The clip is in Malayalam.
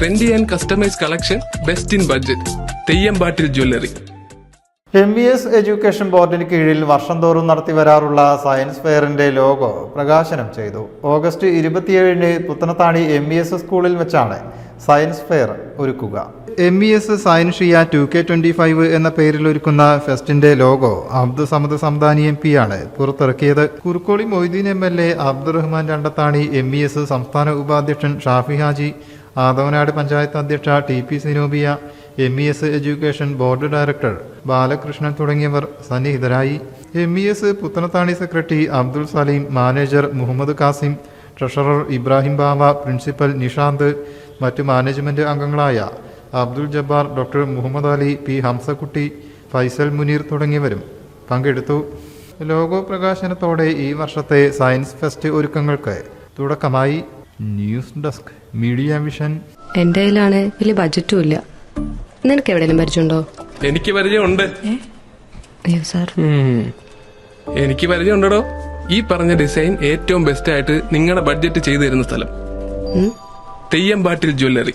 Trendy and customise collection best in budget Theyyampattil jewellery M B S education ബോർഡിന് കീഴിൽ വർഷം തോറും നടത്തി വരാറുള്ള സയൻസ് ഫെയറിന്റെ ലോഗോ പ്രകാശനം ചെയ്തു. ഓഗസ്റ്റ് ഇരുപത്തിയേഴിന് പുത്തനത്താണി എം ബി എസ് സ്കൂളിൽ വെച്ചാണ് സയൻസ് ഫെയർ ഒരുക്കുക. എം വി എസ് സയൻസ് ഷിയ ടു കെ ട്വന്റി ഫൈവ് എന്ന പേരിൽ ഒരുക്കുന്ന ഫെസ്റ്റിന്റെ logo Abdul Samad Samadani M P ആണ്. പുറത്തിറക്കിയത് Kurukkoli Moideen M L A Abdurahman Randathani M V S സംസ്ഥാന ഉപാധ്യക്ഷൻ ഷാഫി ഹാജി ആദവനാട് പഞ്ചായത്ത് അധ്യക്ഷ T P Zenobia M E S education board director Balakrishnan തുടങ്ങിയവർ സന്നിഹിതരായി. M E S Puthanathani secretary Abdul Salim manager Muhammad Kasim treasurer Ibrahim Bava principal Nishanth മറ്റു മാനേജ്മെന്റ് അംഗങ്ങളായ അബ്ദുൾ ജബ്ബാർ ഡോക്ടർ മുഹമ്മദ് അലി പി. ഹംസക്കുട്ടി ഫൈസൽ മുനീർ തുടങ്ങിയവരും പങ്കെടുത്തു. ലോഗോ പ്രകാശനത്തോടെ ഈ വർഷത്തെ സയൻസ് ഫെസ്റ്റ് ഒരുക്കങ്ങൾക്ക് തുടക്കമായി. News desk media vision. എന്റെ കയ്യിലാണ് വലിയ ബജറ്റും ഇല്ല. നിനക്ക് എവിടെയെങ്കിലും പരിചയമുണ്ടോ? എനിക്ക് പരിചയമുണ്ട്. അയ്യോ സാർ. എനിക്ക് പരിചയമുണ്ടോ ഈ പറഞ്ഞ ഡിസൈൻ ഏറ്റവും ബെസ്റ്റ് ആയിട്ട് നിങ്ങളുടെ ബഡ്ജറ്റ് ചെയ്തു തരുന്ന സ്ഥലം Theyyampattil jewellery